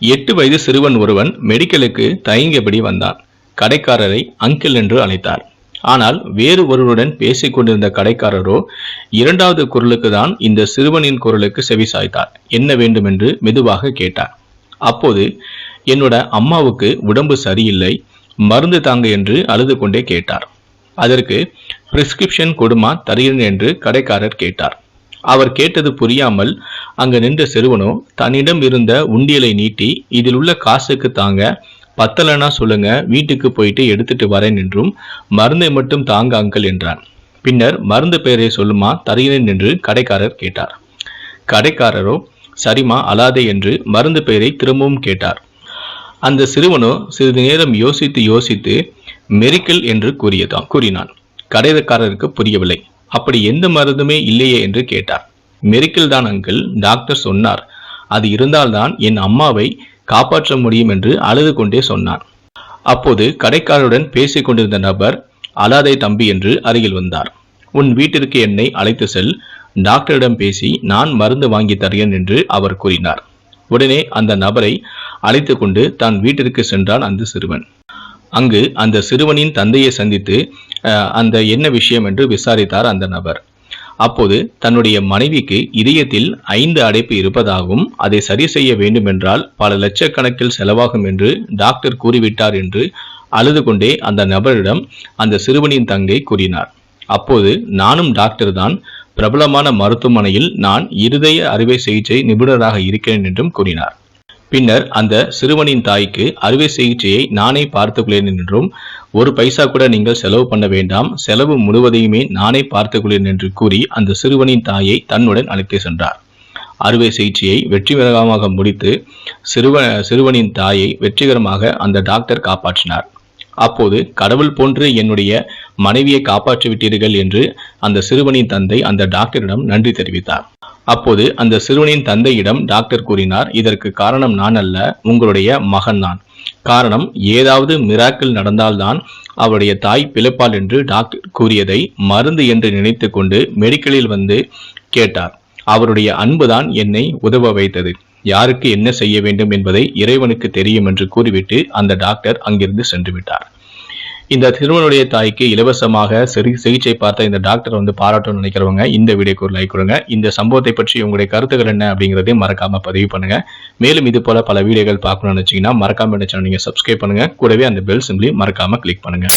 எட்டு வயது சிறுவன் ஒருவன் மெடிக்கலுக்கு தயங்கியபடி வந்தான். கடைக்காரரை அங்கிள் என்று அழைத்தார். ஆனால் வேறு ஒருவருடன் பேசிக் கொண்டிருந்த கடைக்காரரோ இரண்டாவது குரலுக்கு தான் இந்த சிறுவனின் குரலுக்கு செவி சாய்த்தார். என்ன வேண்டும் என்று மெதுவாக கேட்டார். அப்போது என்னோட அம்மாவுக்கு உடம்பு சரியில்லை மருந்து தாங்க என்று அழுது கொண்டே கேட்டார். அதற்கு பிரிஸ்கிரிப்ஷன் கொடுமா தருகிறேன் என்று கடைக்காரர் கேட்டார். அவர் கேட்டது புரியாமல் அங்கு நின்ற சிறுவனோ தன்னிடம் இருந்த உண்டியலை நீட்டி இதில் உள்ள காசுக்கு தாங்க பத்தலைன்னா சொல்லுங்க வீட்டுக்கு போயிட்டு எடுத்துட்டு வரேன் என்றும் மருந்தை மட்டும் தாங்க அங்கிள் என்றான். பின்னர் மருந்து பெயரை சொல்லுமா தருகிறேன் என்று கடைக்காரர் கேட்டார். கடைக்காரரோ சரிமா அலாதே என்று மருந்து பெயரை திரும்பவும் கேட்டார். அந்த சிறுவனோ சிறிது நேரம் யோசித்து யோசித்து மெரிக்கல் என்று கூறியதான் கூறினான். கடைக்காரருக்கு புரியவில்லை. அப்படி எந்த மருந்துமே இல்லையே என்று கேட்டார். மெரிக்கல் தான் அங்கிள் டாக்டர் சொன்னார். அது இருந்தால்தான் என் அம்மாவை காப்பாற்ற முடியும் என்று அழுது கொண்டே சொன்னான். அப்போது கடைக்காரருடன் பேசிக் கொண்டிருந்த நபர் அலாதை தம்பி என்று அருகில் வந்தார். உன் வீட்டிற்கு என்னை அழைத்து செல் டாக்டரிடம் பேசி நான் மருந்து வாங்கி தருகிறேன் என்று அவர் கூறினார். உடனே அந்த நபரை அழைத்து கொண்டு தான் வீட்டிற்கு சென்றான் அந்த சிறுவன். அங்கு அந்த சிறுவனின் தந்தையை சந்தித்து அந்த என்ன விஷயம் என்று விசாரித்தார் அந்த நபர். அப்போது தன்னுடைய மனைவிக்கு இதயத்தில் ஐந்து அடைப்பு இருப்பதாகவும் அதை சரி செய்ய வேண்டுமென்றால் பல லட்சக்கணக்கில் செலவாகும் என்று டாக்டர் கூறிவிட்டார் என்று அழுது கொண்டே அந்த நபரிடம் அந்த சிறுவனின் தங்கை கூறினார். அப்போது நானும் டாக்டர் தான் பிரபலமான மருத்துவமனையில் நான் இருதய அறுவை சிகிச்சை நிபுணராக இருக்கிறேன் என்றும் கூறினார். பின்னர் அந்த சிறுவனின் தாய்க்கு அறுவை சிகிச்சையை நானே பார்த்துக்கொள்ளேன் என்றும் ஒரு பைசா கூட நீங்கள் செலவு பண்ண வேண்டாம் செலவு முழுவதையுமே நானே பார்த்துக்கொள்ளேன் என்று கூறி அந்த சிறுவனின் தாயை தன்னுடன் அழைத்து சென்றார். அறுவை சிகிச்சையை வெற்றிகரமாக முடித்து சிறுவ சிறுவனின் தாயை வெற்றிகரமாக அந்த டாக்டர் காப்பாற்றினார். அப்போது கடவுள் போன்று என்னுடைய மனைவியை காப்பாற்றி விட்டீர்கள் என்று அந்த சிறுவனின் தந்தை அந்த டாக்டரிடம் நன்றி தெரிவித்தார். அப்போது அந்த சிறுவனின் தந்தையிடம் டாக்டர் கூறினார் இதற்கு காரணம் நான் அல்ல உங்களுடைய மகன் தான் காரணம் ஏதாவது மிராக்கிள் நடந்தால்தான் அவருடைய தாய் பிழைப்பாள் என்று டாக்டர் கூறியதை மருந்து என்று நினைத்து கொண்டு மெடிக்கலில் வந்து கேட்டார். அவருடைய அன்புதான் என்னை உதவ வைத்தது. யாருக்கு என்ன செய்ய வேண்டும் என்பதை இறைவனுக்கு தெரியும் என்று கூறிவிட்டு அந்த டாக்டர் அங்கிருந்து சென்று விட்டார். இந்த திருமணுடைய தாய்க்கு இலவசமாக சரி சிகிச்சை பார்த்த இந்த டாக்டர் வந்து பாராட்டணும்னு நினைக்கிறவங்க இந்த வீடியோக்கு ஒரு லைக் கொடுங்க. இந்த சம்பவத்தை பற்றி உங்களுடைய கருத்துக்கள் என்ன அப்படிங்கிறதையும் மறக்காம பதிவு பண்ணுங்க. மேலும் இது போல பல வீடியோகள் பார்க்கணும்னு நினைச்சீங்கன்னா மறக்காம இந்த சேனல் நீங்க சப்ஸ்கிரைப் பண்ணுங்க. கூடவே அந்த பெல் சிம்லி மறக்காம கிளிக் பண்ணுங்க.